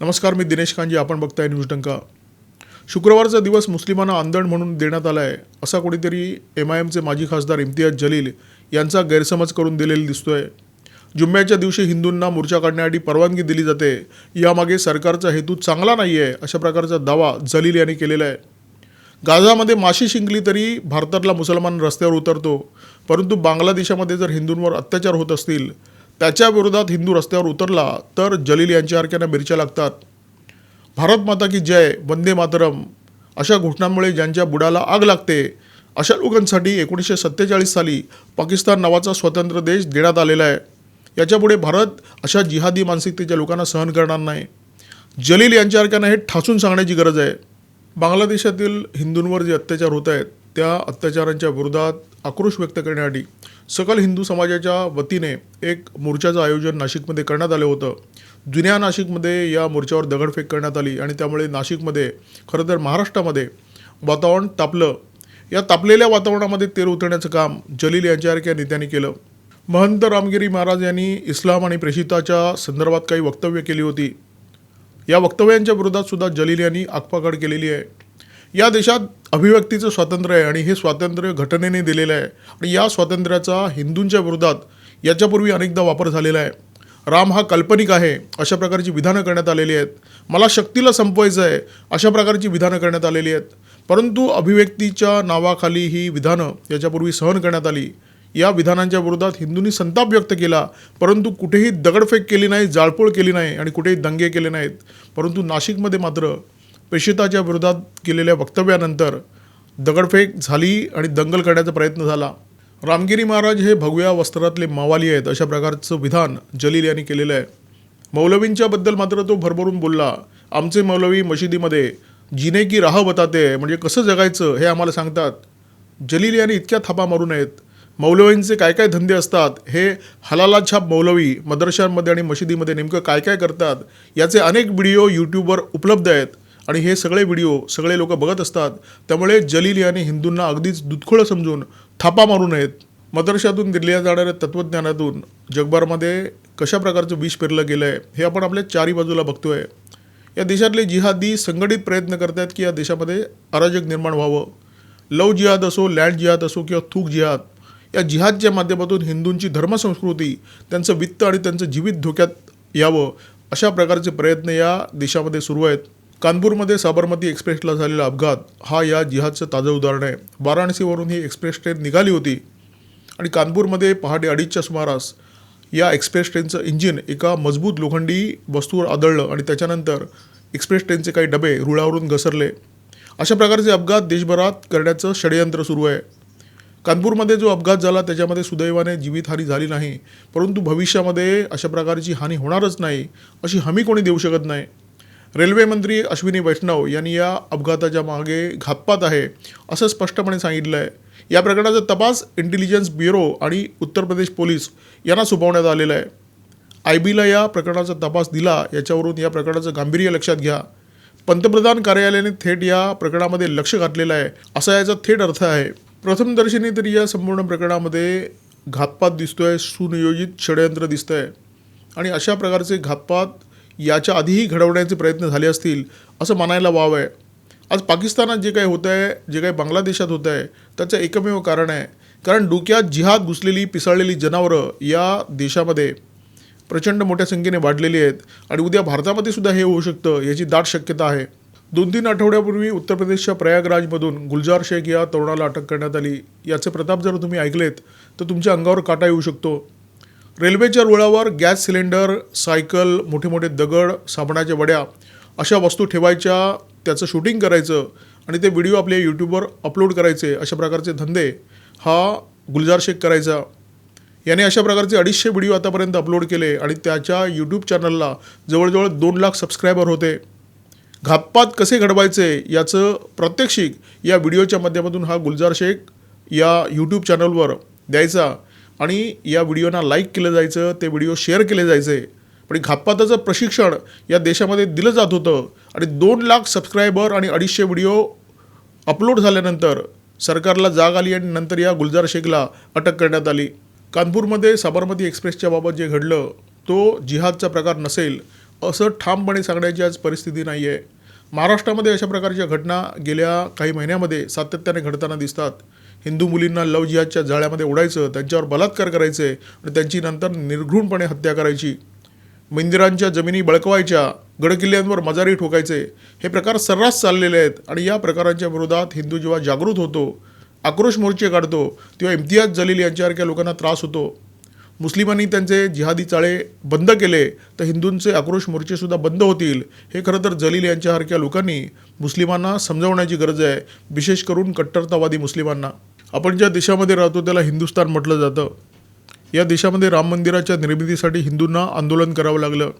नमस्कार मी दिनेश कांजी आपण बघताय न्यूज डंका. शुक्रवारचा दिवस मुस्लिमांना आंदण म्हणून देण्यात आला आहे असा कोणीतरी एम आय एमचे माजी खासदार इम्तियाज जलील यांचा गैरसमज करून दिलेला दिसतोय. जुम्म्याच्या दिवशी हिंदूंना मोर्चा काढण्यासाठी परवानगी दिली जाते. यामागे सरकारचा हेतू चांगला नाही आहे अशा प्रकारचा दावा जलील यांनी केलेला आहे. गाझामध्ये माशी शिंकली तरी भारतातला मुसलमान रस्त्यावर उतरतो. परंतु बांगलादेशामध्ये जर हिंदूंवर अत्याचार होत असतील त्याच्या विरोधात हिंदू रस्त्यावर उतरला तर जलील यांच्यासारख्यांना मिरच्या लागतात. भारत माता की जय वंदे मातरम अशा घोषणांमुळे ज्यांच्या बुडाला आग लागते अशा लोकांसाठी एकोणीसशे सत्तेचाळीस साली पाकिस्तान नावाचा स्वतंत्र देश देण्यात आलेला आहे. याच्यापुढे भारत अशा जिहादी मानसिकतेच्या लोकांना सहन करणार नाही. जलील यांच्यासारख्यांना हे ठासून सांगण्याची गरज आहे. बांगलादेशातील हिंदूंवर जे अत्याचार होत आहेत त्या अत्याचारांच्या विरोधात आक्रोश व्यक्त करण्यासाठी सकल हिंदू समाजाच्या वतीने एक मोर्चाचं आयोजन नाशिकमध्ये करण्यात आलं होतं. जुन्या नाशिकमध्ये या मोर्चावर दगडफेक करण्यात आली आणि त्यामुळे नाशिकमध्ये खरं तर महाराष्ट्रामध्ये वातावरण तापलं. या तापलेल्या वातावरणामध्ये तेल उतरण्याचं काम जलील यांच्यासारख्या नेत्यांनी केलं. महंत रामगिरी महाराज यांनी इस्लाम आणि प्रेषिताच्या संदर्भात काही वक्तव्य केली होती. या वक्तव्यांच्या विरोधात सुद्धा जलील यांनी आगपाकड केलेली आहे. या देशात अभिव्यक्तीचं स्वातंत्र्य आहे आणि हे स्वातंत्र्य घटनेने दिलेलं आहे. आणि या स्वातंत्र्याचा हिंदूंच्या विरोधात याच्यापूर्वी अनेकदा वापर झालेला आहे. राम हा काल्पनिक आहे अशा प्रकारची विधानं करण्यात आलेली आहेत. मला शक्तीला संपवायचं आहे अशा प्रकारची विधानं करण्यात आलेली आहेत. परंतु अभिव्यक्तीच्या नावाखाली ही विधानं याच्यापूर्वी सहन करण्यात आली. या विधानांच्या विरोधात हिंदूंनी संताप व्यक्त केला परंतु कुठेही दगडफेक केली नाही जाळपोळ केली नाही आणि कुठेही दंगे केले नाहीत. परंतु नाशिकमध्ये मात्र प्रेषिताच्या विरोधात केलेल्या वक्तव्यानंतर दगडफेक झाली आणि दंगल करण्याचा प्रयत्न झाला. रामगिरी महाराज हे भगव्या वस्त्रातले मावाली आहेत अशा प्रकारचं विधान जलील यांनी केलेलं आहे. मौलवींच्याबद्दल मात्र तो भरभरून बोलला आमचे मौलवी मशिदीमध्ये जिने की राह बताते म्हणजे कसं जगायचं हे आम्हाला सांगतात. जलील यांनी इतक्या थापा मारू नयेत. मौलवींचे काय काय धंदे असतात हे हलाला छाप मौलवी मदरशांमध्ये आणि मशिदीमध्ये नेमकं काय काय करतात याचे अनेक व्हिडिओ यूट्यूबवर उपलब्ध आहेत. आणि हे सगळे व्हिडिओ सगळे लोक बघत असतात. त्यामुळे जलील यांनी हिंदूंना अगदीच दुधखोळं समजून थापा मारू नयेत. मदरशातून दिल्या जाणाऱ्या तत्त्वज्ञानातून जगभरामध्ये कशा प्रकारचं विष पेरलं गेलं आहे हे आपण आपल्या चारी बाजूला बघतोय. या देशातले जिहादी संघटित प्रयत्न करत आहेत की या देशामध्ये अराजक निर्माण व्हावं. लव जिहाद असो लँड जिहाद असो किंवा थूक जिहाद या जिहादच्या माध्यमातून हिंदूंची धर्मसंस्कृती त्यांचं वित्त आणि त्यांचं जीवित धोक्यात यावं अशा प्रकारचे प्रयत्न या देशामध्ये सुरू आहेत. कानपूरमध्ये साबरमती एक्सप्रेसला झालेला अपघात हा या जिहादचं ताजं उदाहरण आहे. वाराणसीवरून ही एक्सप्रेस ट्रेन निघाली होती आणि कानपूरमध्ये पहाटे अडीचच्या सुमारास या एक्सप्रेस ट्रेनचं इंजिन एका मजबूत लोखंडी वस्तूवर आदळलं आणि त्याच्यानंतर एक्सप्रेस ट्रेनचे काही डबे रुळावरून घसरले. अशा प्रकारचे अपघात देशभरात करण्याचं षडयंत्र सुरू आहे. कानपूरमध्ये जो अपघात झाला त्याच्यामध्ये सुदैवाने जीवितहानी झाली नाही परंतु भविष्यामध्ये अशा प्रकारची हानी होणारच नाही अशी हमी कोणी देऊ शकत नाही. रेल्वेमंत्री अश्विनी वैष्णव यांनी या अपघाताच्या मागे घातपात आहे असं स्पष्टपणे सांगितलं आहे या प्रकरणाचा तपास इंटेलिजन्स ब्युरो आणि उत्तर प्रदेश पोलीस यांना सोपवण्यात आलेला आहे. आय बीला या प्रकरणाचा तपास दिला याच्यावरून या प्रकरणाचं गांभीर्य लक्षात घ्या. पंतप्रधान कार्यालयाने थेट या प्रकरणामध्ये लक्ष घातलेलं आहे असा याचा थेट अर्थ आहे. प्रथमदर्शनी तरी या संपूर्ण प्रकरणामध्ये घातपात दिसतोय सुनियोजित षडयंत्र दिसतंय. आणि अशा प्रकारचे घातपात याच्या आधीही घडवण्याचे प्रयत्न झाले असतील असं मानायला वाव आहे आज पाकिस्तानात जे काही होतं आहे जे काही बांगलादेशात होतं आहे त्याचं एकमेव कारण आहे. कारण डोक्यात जिहाद घुसलेली पिसाळलेली जनावरं या देशामध्ये प्रचंड मोठ्या संख्येने वाढलेली आहेत आणि उद्या भारतामध्ये सुद्धा हे होऊ शकतं याची दाट शक्यता आहे. दोन तीन आठवड्यापूर्वी उत्तर प्रदेशच्या प्रयागराजमधून गुलजार शेख या तरुणाला अटक करण्यात आली. याचे प्रताप जर तुम्ही ऐकलेत तर तुमच्या अंगावर काटा येऊ शकतो. रेल्वेच्या रुळावर गॅस सिलेंडर सायकल मोठे मोठे दगड साबणाच्या वड्या अशा वस्तू ठेवायच्या त्याचं शूटिंग करायचं आणि ते व्हिडिओ आपल्या यूट्यूबवर अपलोड करायचे अशा प्रकारचे धंदे हा गुलजार शेख करायचा. याने अशा प्रकारचे अडीचशे व्हिडिओ आतापर्यंत अपलोड केले आणि त्याच्या यूट्यूब चॅनलला जवळजवळ दोन लाख सबस्क्रायबर होते. घातपात कसे घडवायचे याचं प्रात्यक्षिक या व्हिडिओच्या माध्यमातून हा गुलजार शेख या यूट्यूब चॅनलवर द्यायचा. आणि या व्हिडिओना लाईक केलं जायचं ते व्हिडिओ शेअर केले जायचे. पण घातपाताचं प्रशिक्षण या देशामध्ये दिलं जात होतं. आणि दोन लाख सबस्क्रायबर आणि अडीचशे व्हिडिओ अपलोड झाल्यानंतर सरकारला जाग आली आणि नंतर या गुलजार शेखला अटक करण्यात आली. कानपूरमध्ये साबरमती एक्सप्रेसच्या बाबत जे घडलं तो जिहादचा प्रकार नसेल असं ठामपणे सांगण्याची आज परिस्थिती नाही आहे महाराष्ट्रामध्ये अशा प्रकारच्या घटना गेल्या काही महिन्यामध्ये सातत्याने घडताना दिसतात. हिंदू मुलींना लव जिहादच्या जाळ्यामध्ये ओढायचं त्यांच्यावर बलात्कार करायचे आणि त्यांची नंतर निर्घृणपणे हत्या करायची. मंदिरांच्या जमिनी बळकवायच्या गडकिल्ल्यांवर मजारी ठोकायचे. हे प्रकार सर्रास चाललेले आहेत आणि या प्रकारांच्या विरोधात हिंदू जेव्हा जागृत होतो आक्रोश मोर्चे काढतो तेव्हा इम्तियाज जलील यांच्यासारख्या लोकांना त्रास होतो. मुस्लिमांनी त्यांचे जिहादी चाळे बंद केले तर हिंदूंचे आक्रोश मोर्चेसुद्धा बंद होतील. हे खरं तर जलील यांच्यासारख्या लोकांनी मुस्लिमांना समजावण्याची गरज आहे विशेष करून कट्टरतावादी मुस्लिमांना. आपण ज्या देशामध्ये राहतो त्याला हिंदुस्थान म्हटलं जातं. या देशामध्ये राम मंदिराच्या निर्मितीसाठी हिंदूंना आंदोलन करावं लागलं.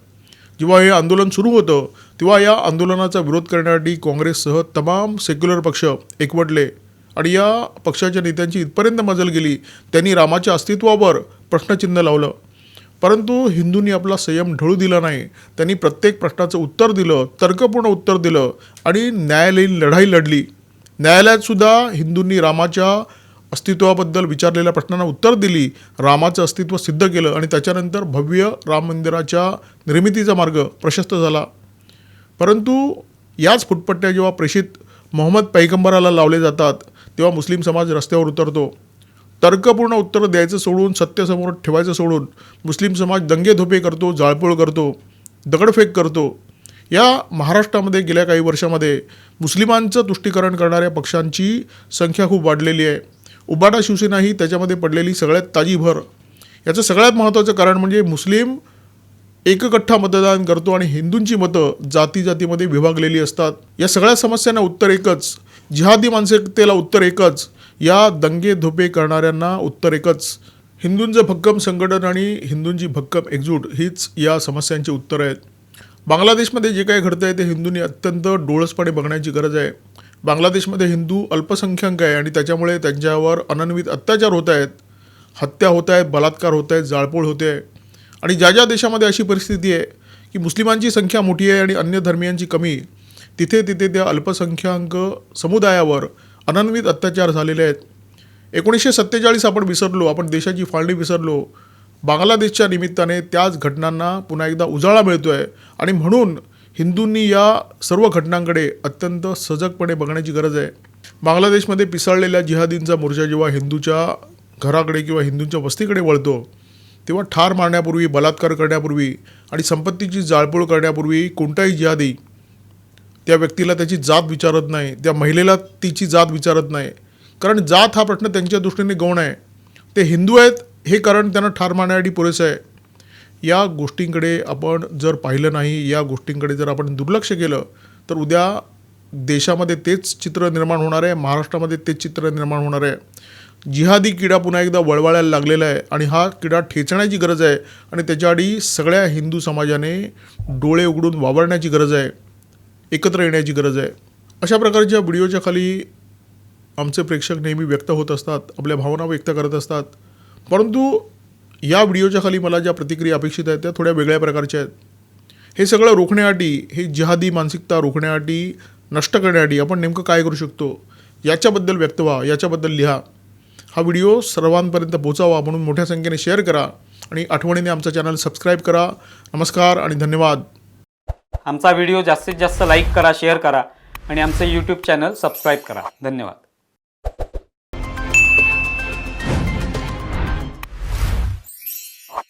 जेव्हा हे आंदोलन सुरू होतं तेव्हा या आंदोलनाचा विरोध करण्यासाठी काँग्रेससह तमाम सेक्युलर पक्ष एकवटले आणि या पक्षाच्या नेत्यांची इथपर्यंत मजल गेली. त्यांनी रामाच्या अस्तित्वावर प्रश्नचिन्ह लावलं. परंतु हिंदूंनी आपला संयम ढळू दिला नाही. त्यांनी प्रत्येक प्रश्नाचं उत्तर दिलं तर्कपूर्ण उत्तर दिलं आणि न्यायालयीन लढाई लढली. न्यायालयातसुद्धा हिंदूंनी रामाच्या अस्तित्वाबद्दल विचारलेल्या प्रश्नांना उत्तर दिली रामाचं अस्तित्व सिद्ध केलं आणि त्याच्यानंतर भव्य राम मंदिराच्या निर्मितीचा मार्ग प्रशस्त झाला. परंतु याच फुटपट्ट्या जेव्हा प्रेषित मोहम्मद पैगंबराला लावले जातात तेव्हा मुस्लिम समाज रस्त्यावर उतरतो. तर्कपूर्ण उत्तर द्यायचं सोडून सत्यसमोर ठेवायचं सोडून मुस्लिम समाज दंगेधोपे करतो जाळपोळ करतो दगडफेक करतो. या महाराष्ट्रामध्ये गेल्या काही वर्षामध्ये मुस्लिमांचं तुष्टीकरण करणाऱ्या पक्षांची संख्या खूप वाढलेली आहे. उबाटा शिवसेना ही त्याच्यामध्ये पडलेली सगळ्यात ताजी भर. याचं सगळ्यात महत्त्वाचं कारण म्हणजे मुस्लिम एककठ्ठा मतदान करतो आणि हिंदूंची मतं जाती जातीमध्ये विभागलेली असतात. या सगळ्या समस्यांना उत्तर एकच. जिहादी मानसिकतेला उत्तर एकच. या दंगे धोपे करणाऱ्यांना उत्तर एकच. हिंदूंचं भक्कम संघटन आणि हिंदूंची भक्कम एकजूट हीच या समस्यांची उत्तरं आहेत. बांगलादेशमध्ये जे काही घडतं आहे ते हिंदूंनी अत्यंत डोळसपणे बघण्याची गरज आहे. बांगलादेशमध्ये हिंदू अल्पसंख्याक आहे आणि त्याच्यामुळे त्यांच्यावर अनन्वित अत्याचार होत आहेत हत्या होत आहेत बलात्कार होत आहेत जाळपोळ होते आहे. आणि ज्या ज्या देशामध्ये अशी परिस्थिती आहे की मुस्लिमांची संख्या मोठी आहे आणि अन्य धर्मियांची कमी तिथे तिथे त्या अल्पसंख्याक समुदायावर अनन्वित अत्याचार झालेले आहेत. एकोणीसशे सत्तेचाळीस आपण विसरलो आपण देशाची फाळणी विसरलो. बांगलादेशच्या निमित्ताने त्याच घटनांना पुन्हा एकदा उजाळा मिळतो आहे आणि म्हणून हिंदूंनी या सर्व घटनांकडे अत्यंत सजगपणे बघण्याची गरज आहे. बांगलादेशमध्ये पिसाळलेल्या जिहादींचा मोर्चा जेव्हा हिंदूच्या घराकडे किंवा हिंदूंच्या वस्तीकडे वळतो तेव्हा ठार मारण्यापूर्वी बलात्कार करण्यापूर्वी आणि संपत्तीची जाळपोळ करण्यापूर्वी कोणताही जिहादी त्या व्यक्तीला त्याची जात विचारत नाही त्या महिलेला तिची जात विचारत नाही. कारण जात हा प्रश्न त्यांच्या दृष्टीने गौण आहे. ते हिंदू आहेत हे कारण त्यांना ठार मारण्यासाठी पुरेसं आहे. या गोष्टींकडे आपण जर पाहिलं नाही या गोष्टींकडे जर आपण दुर्लक्ष केलं तर उद्या देशामध्ये तेच चित्र निर्माण होणार आहे महाराष्ट्रामध्ये तेच चित्र निर्माण होणार आहे. जिहादी किडा पुन्हा एकदा वळवाळायला लागलेला आहे आणि हा किडा ठेचण्याची गरज आहे आणि त्याच्याआधी सगळ्या हिंदू समाजाने डोळे उघडून वावरण्याची गरज आहे एकत्र येण्याची गरज आहे. अशा प्रकारच्या व्हिडिओच्या खाली आमचे प्रेक्षक नेहमी व्यक्त होत असतात आपल्या भावना व्यक्त करत असतात. परंतु या व्हिडिओच्या खाली मला ज्या प्रतिक्रिया अपेक्षित आहेत त्या थोड्या वेगळ्या प्रकारच्या आहेत. हे सगळं रोखण्यासाठी हे जिहादी मानसिकता रोखण्यासाठी नष्ट करण्यासाठी आपण नेमकं काय करू शकतो याच्याबद्दल व्यक्त व्हा याच्याबद्दल लिहा. हा व्हिडिओ सर्वांपर्यंत पोचावा म्हणून मोठ्या संख्येने शेअर करा आणि आठवणीने आमचा चॅनल सबस्क्राईब करा. नमस्कार आणि धन्यवाद. आमचा व्हिडिओ जास्तीत जास्त लाईक करा शेअर करा आणि आमचं यूट्यूब चॅनल सबस्क्राईब करा. धन्यवाद.